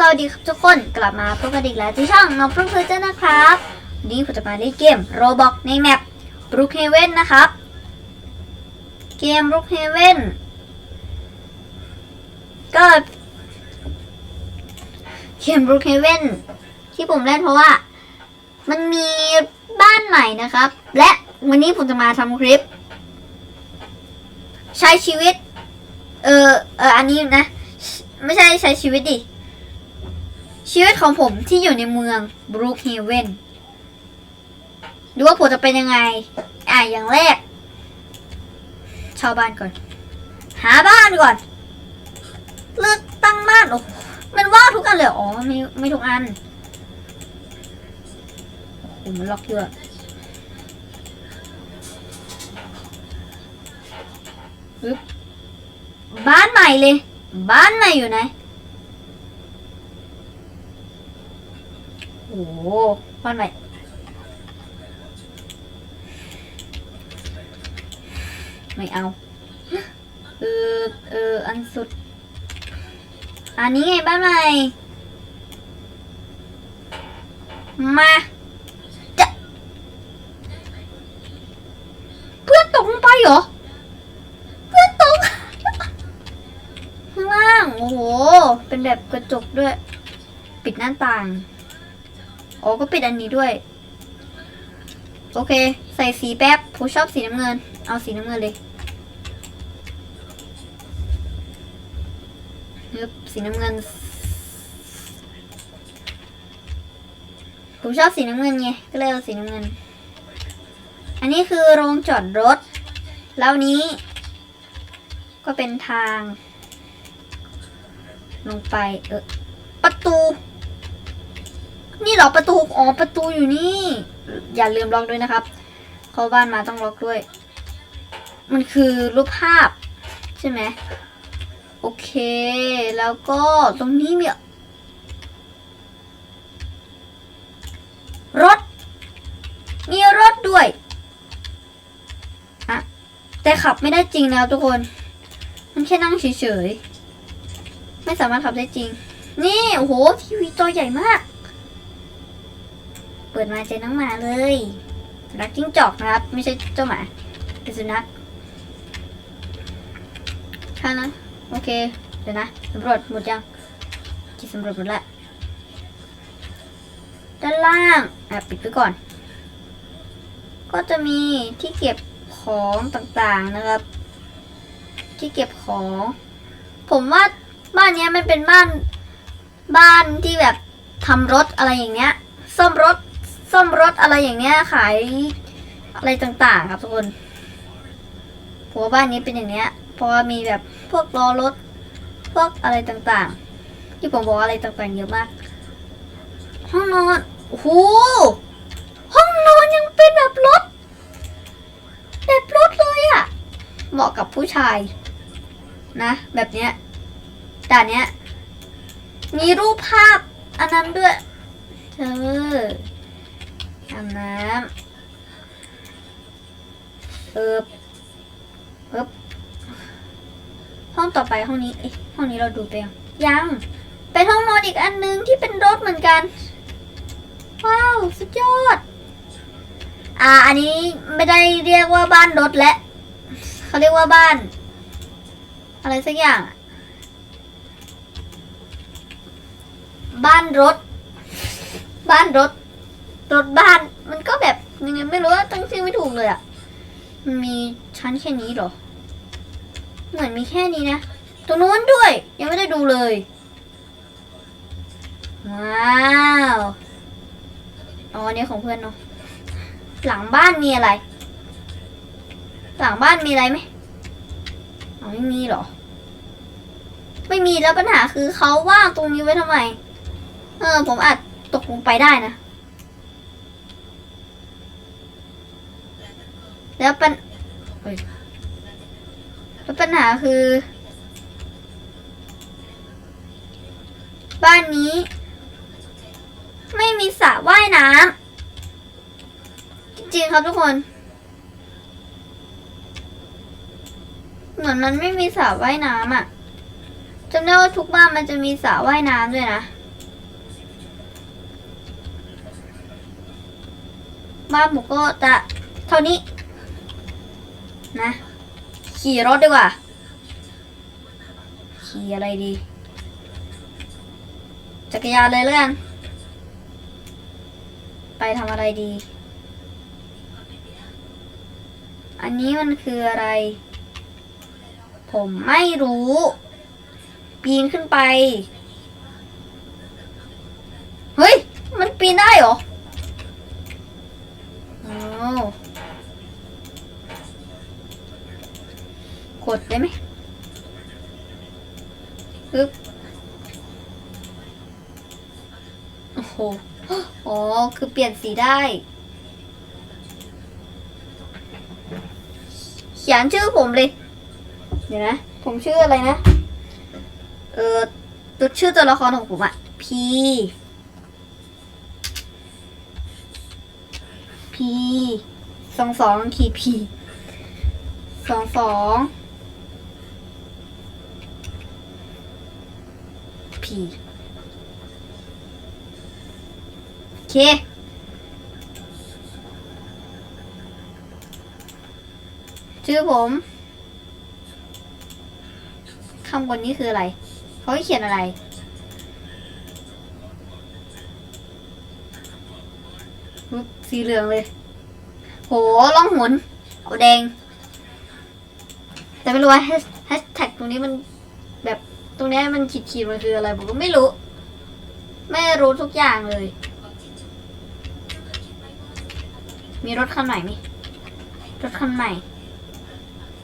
สวัสดีครับทุกคนกลับมาพบกันอีกแล้วที่ช่องน้องฟลุ๊กเพอร์เจอร์นะครับวันนี้ผมจะมาเล่นเกมโรบอกในแมปบรูคเฮเว่นนะครับ เกมบรูคเฮเว่นก็เกมบรูคเฮเว่นที่ผมเล่นเพราะว่า มันมีบ้านใหม่นะครับ และวันนี้ผมจะมาทำคลิป ใช้ชีวิต เออเอออันนี้นะ ไม่ใช่ใช้ชีวิตดิ ชีวิตของผมที่อยู่ในเมืองบรูคเฮเวนดูว่าผมจะเป็นยังไง อะอย่างแรกช่าบ้านก่อน หาบ้านก่อน เลือกตั้งบ้านโอ้มันว่างทุกอันเลยอ๋อไม่ไม่ทุกอันโอ้โหมันล็อกเยอะบบ้านใหม่เลย บ้านใหม่อยู่ไหน โอ้หบ้านใหม่ไม่เอา เออ เออ อันสุด อันนี้ไงบ้านใหม่ มาจะเพื่อนตกลงไปเหรอ เพื่อนตก ข้างล่าง โอ้โห เป็นแบบกระจกด้วย ปิดหน้าต่าง อ๋อก็ปิดอันนี้ด้วย โอเค ใส่สีแป๊บผมชอบสีน้ำเงิน เอาสีน้ำเงินเลยนึบสีน้ำเงิน ผมชอบสีน้ำเงินไง ก็เลยเอาสีน้ำเงิน อันนี้คือโรงจอดรถ แล้วนี้ ก็เป็นทาง ลงไป เออประตู นี่เหรอประตู อ๋อ ประตูอยู่นี่ อย่าลืมล็อกด้วยนะครับ เข้าบ้านมาต้องล็อกด้วย มันคือรูปภาพ ใช่ไหม โอเค แล้วก็ตรงนี้มี รถ มีรถด้วยอะแต่ขับไม่ได้จริงนะทุกคน มันแค่นั่งเฉยๆ ไม่สามารถขับได้จริง นี่ โอ้โห ทีวีจอใหญ่มาก ปิดมาเจอน้องหมาเลยสุนัขจิ้งจอกนะครับ ไม่ใช่เจ้าหมา เป็นสุนัขค่ะนะ โอเค เดี๋ยวนะสำรวจหมดยังที่สำรวจหมดแล้วด้านล่าง อะ ปิดไว้ก่อน ก็จะมีที่เก็บของต่างๆนะครับ ที่เก็บของ ผมว่าบ้านนี้มันเป็นบ้าน บ้านที่แบบทำรถอะไรอย่างเงี้ย ซ่อมรถ ซ่อมรถอะไรอย่างเงี้ยขายอะไรต่างๆ ครับทุกคนผมว่าบ้านนี้เป็นอย่างเนี้ยเพราะว่ามีแบบพวกล้อรถพวกอะไรต่างๆ ที่ผมบอกอะไรต่างๆเยอะมาก ห้องนอนโอ้โหห้องนอนยังเป็นแบบรถแบบรถเลยอะเหมาะกับผู้ชาย นะ แบบเนี้ยด่เนี้ยมีรูปภาพอันนั้นด้วยเธอ อาบน้ำเอิบเอิบห้องต่อไปห้องนี้เอ๊ะห้องนี้เราดูไปยังยัง เป็นห้องนอนอีกอันนึงที่เป็นรถเหมือนกัน ว้าว สุดยอด อ่า อันนี้ไม่ได้เรียกว่าบ้านรถและเขาเรียกว่าบ้าน อะไรสักอย่าง บ้านรถ บ้านรถ รถบ้านมันก็แบบยังไงไม่รู้ว่าตั้งชื่อไม่ถูกเลยอะ่ะมันมีชั้นแค่นี้เหรอ เหมือนมีแค่นี้นะตรงนู้นด้วย ยังไม่ได้ดูเลย ว้าวอ๋ออันนี้ของเพื่อนเนาะหลังบ้านมีอะไร หลังบ้านมีอะไรไหมอ๋อไม่มีเหรอ ไม่มีแล้วปัญหาคือเขาว่างตรงนี้ไว้ทำไม เออ ผมอาจตกลงไปได้นะ แล้วปัญแล้วปัญหาคือ บ้านนี้ ไม่มีสระว่ายน้ำจริงๆครับทุกคน เหมือนมันไม่มีสระว่ายน้ำอะ่ะจำได้ว่าทุกบ้านมันจะมีสระว่ายน้ำด้วยนะบ้านหมูก็จะเท่านี้ นะ ขี่รถดีกว่า ขี่อะไรดี จักรยานเลยเรื่องไปทำอะไรดี อันนี้มันคืออะไร ผมไม่รู้ ปีนขึ้นไป เฮ้ย มันปีนได้เหรอโอ้ กดได้ไหมปึ๊บโอ้โหอ๋อ คือเปลี่ยนสีได้ เขียนชื่อผมเลย เดี๋ยวนะ ผมชื่ออะไรนะ เออตัวชื่อตัวละครของผมอะ P P สองสองขีด P สองสอง P โอเค ชื่อผมข้างบนนี้คืออะไร เขาเขียนอะไร สีเหลืองเลย โหล่องหนเอาแดง แต่ไม่รู้ว่าแฮชแท็กตรงนี้มันแบบ ตรงนี้มันขีดขีดมันคืออะไรผมก็ไม่รู้ ไม่รู้ทุกอย่างเลย มีรถคันใหม่ไหมรถคันใหม่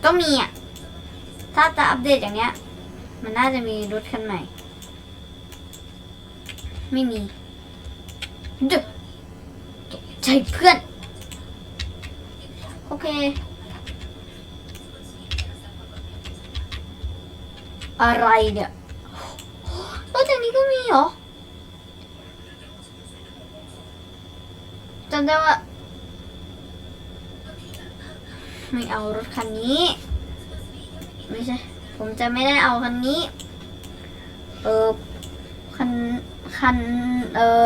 ก็มีอะ ถ้าจะอัปเดตอย่างเนี้ย มันน่าจะมีรถคันใหม่ ไม่มีดึกใจเพื่อน โอเค อะไรเนี่ยรถอย่างนี้ก็มีเหรอจำได้ว่า ไม่เอารถคันนี้ ไม่ใช่ ผมจะไม่ได้เอาคันนี้ เออคัน คัน เออ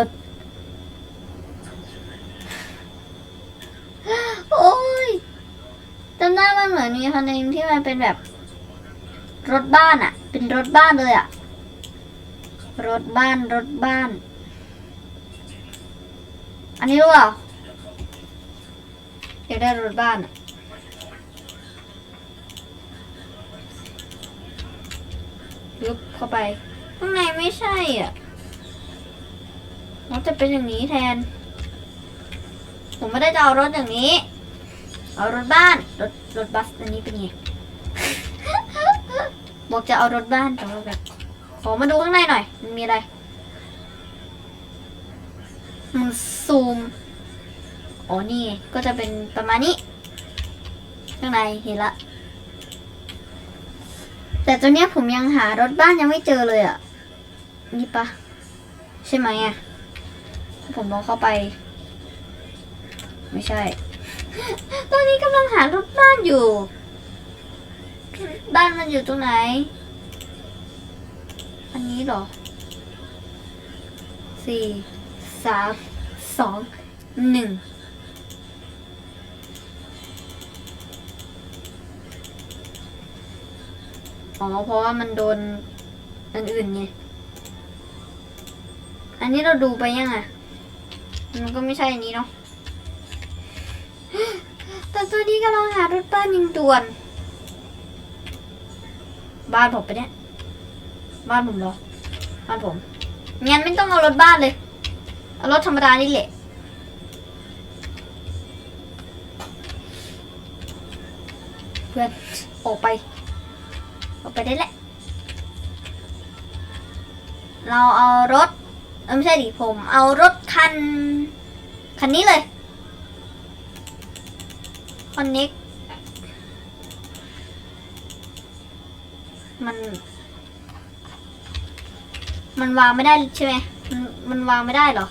โอ้ยจำได้มันเหมือนมีคันหนึ่งที่มันเป็นแบบ รถบ้านอะ เป็นรถบ้านเลยอะรถบ้านรถบ้าน อันนี้รู้เปล่าอยากได้รถบ้านอะยุบเข้าไปข้างในไม่ใช่อะ มันจะเป็นอย่างนี้แทน ผมไม่ได้จะเอารถอย่างนี้ เอารถบ้าน รถรถบัสอันนี้เป็นไง บอกจะเอารถบ้านแต่ว่าแบบ ขอมาดูข้างในหน่อย มันมีอะไรมันซูมอ๋อนี่ก็จะเป็นประมาณนี้ ข้างในเห็นละ แต่ตัวเนี้ยผมยังหารถบ้านยังไม่เจอเลยอะ นี่ปะใช่ไหมอะถ้าผมลองเข้าไป ไม่ใช่ ตอนนี้กำลังหารถบ้านอยู่ บ้านมันอยู่ตรงไหน อันนี้หรอ สี่ สาม สอง หนึ่ง อ๋อ เพราะว่ามันโดนอันอื่นไง อันนี้เราดูไปยังอะ มันก็ไม่ใช่อันนี้เนาะแต่ตัวนี้กำลังหารถบ้านยิงด่วน บ้านผมไปเนี่ย บ้านผมเหรอ บ้านผม งั้นไม่ต้องเอารถบ้านเลย เอารถธรรมดานี่แหละ เพื่อนออกไป ออกไปได้แหละ เราเอารถเออไม่ใช่ดิผม เอารถคัน คันนี้เลย คอนเน็ก มัน มันวางไม่ได้ใช่ไหมมันมันวางไม่ได้เหรอ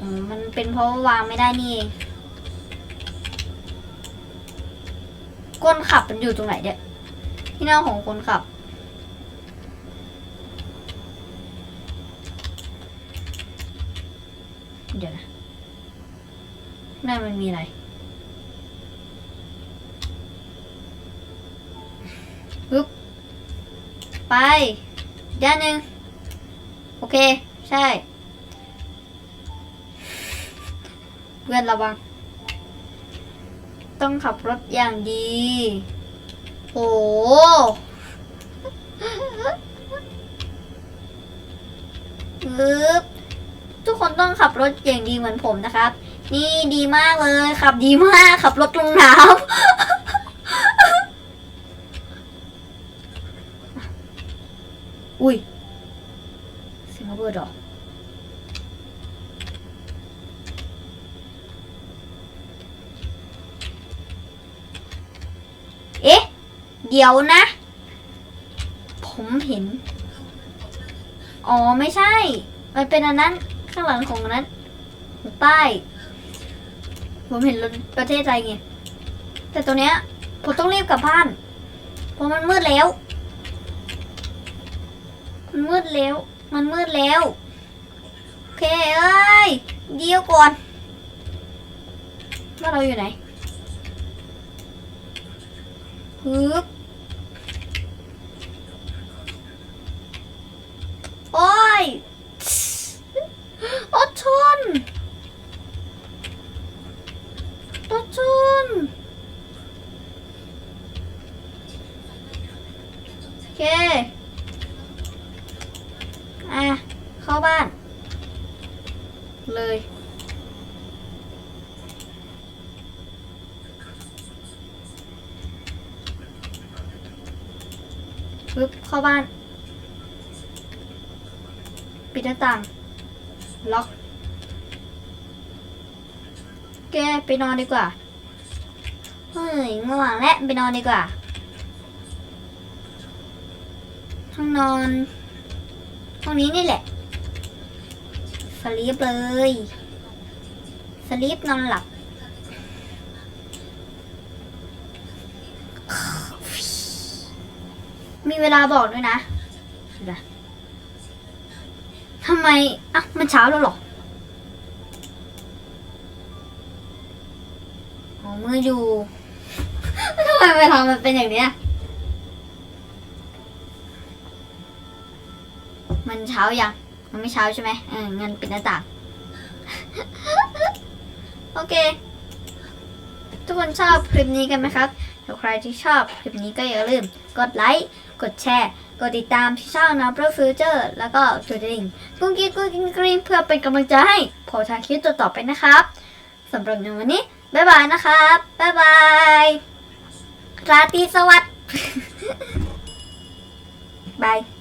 อ๋อมันเป็นเพราะวางไม่ได้นี่เองก้นขับมันอยู่ตรงไหนเนี่ยที่นั่งของคนขับ เดี๋ยวนะนั่นมันมีอะไรปึ๊บ ไปด้านหนึ่งโอเค ใช่ เพื่อนระวัง ต้องขับรถอย่างดี โอ้ปึ๊บทุกคนต้องขับรถอย่างดีเหมือนผมนะครับ นี่ดีมากเลย ขับดีมาก ขับรถลงน้ำ อุ้ยเสียงระเบิดหรอเอ๊ะ เดี๋ยวนะ ผมเห็น อ๋อ ไม่ใช่ มันเป็นอันนั้น ข้างหลังของอันนั้นป้าย ผมเห็นรถประเทศไทยไง แต่ตัวเนี้ย ผมต้องรีบกลับบ้าน เพราะมันมืดแล้ว มันมืดแล้ว มันมืดแล้ว โอเคเอ้ย เดี๋ยวก่อนว่าเราอยู่ไหนฮึบโอ้ยอดทนอดทนโอเค อะ เข้าบ้าน เลย ปึ๊บ เข้าบ้าน ปิดหน้าต่าง ล็อก แกไปนอนดีกว่า เฮ้ยง่วงและไปนอนดีกว่า ห้องนอน ห้องนี้นี่แหละสลีปเลยสลีปนอนหลับ มีเวลาบอกด้วยนะนะทำไม อะ มันเช้าแล้วหรออ๋อมืออยู่ ทำไมเวลามันเป็นอย่างเนี้ย มันเช้ายัง มันไม่เช้าใช่ไหมเอองั้นปิดหน้าต่าง โอเค ทุกคนชอบคลิปนี้กันไหมครับถ้าใครที่ชอบคลิปนี้ก็อย่าลืมกดไลค์ กดแชร์ กดติดตามที่ช่อง n u m b e r Future แล้วก็กดกระดิ่งกุ้งกิ้งกุ้งกิ้งกริ๊งเพื่อเป็นกำลังใจให้ผมทางคลิปต่อๆไปนะครับสำหรับในวันนี้ บ๊ายบายนะครับ บ๊ายบาย ราตรีสวัสดิ์ บาย